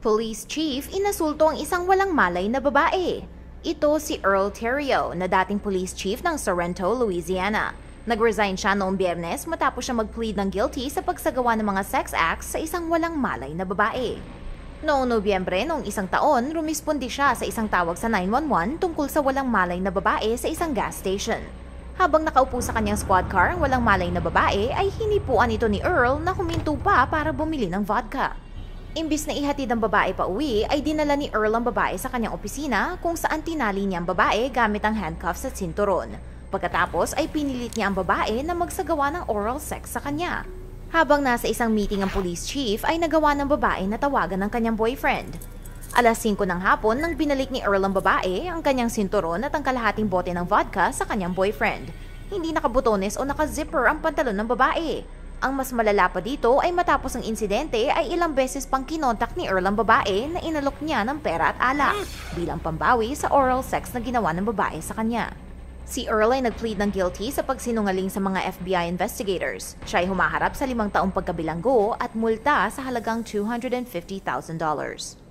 Police Chief inasulto ang isang walang malay na babae. Ito si Earl Terrio na dating police chief ng Sorrento, Louisiana. Nag-resign siya noong biyernes matapos siya mag-plead ng guilty sa pagsagawa ng mga sex acts sa isang walang malay na babae. Noong Nobyembre noong isang taon, rumispondi siya sa isang tawag sa 911 tungkol sa walang malay na babae sa isang gas station. Habang nakaupo sa kanyang squad car ang walang malay na babae ay hinipuan ito ni Earl na huminto pa para bumili ng vodka. Imbis na ihatid ang babae pa uwi, ay dinala ni Earl ang babae sa kanyang opisina kung saan tinali niya ang babae gamit ang handcuffs at sinturon. Pagkatapos ay pinilit niya ang babae na magsagawa ng oral sex sa kanya. Habang nasa isang meeting ang police chief ay nagawa ng babae na tawagan ng kanyang boyfriend. Alas 5 ng hapon nang binalik ni Earl ang babae ang kanyang sinturon at ang kalahating bote ng vodka sa kanyang boyfriend. Hindi nakabutones o nakazipper ang pantalon ng babae. Ang mas malala pa dito ay matapos ang insidente ay ilang beses pang kinontak ni Earl ang babae na inalok niya ng pera at alak bilang pambawi sa oral sex na ginawa ng babae sa kanya. Si Earl ay nag-plead ng guilty sa pagsinungaling sa mga FBI investigators. Siya ay humaharap sa limang taong pagkabilanggo at multa sa halagang $250,000.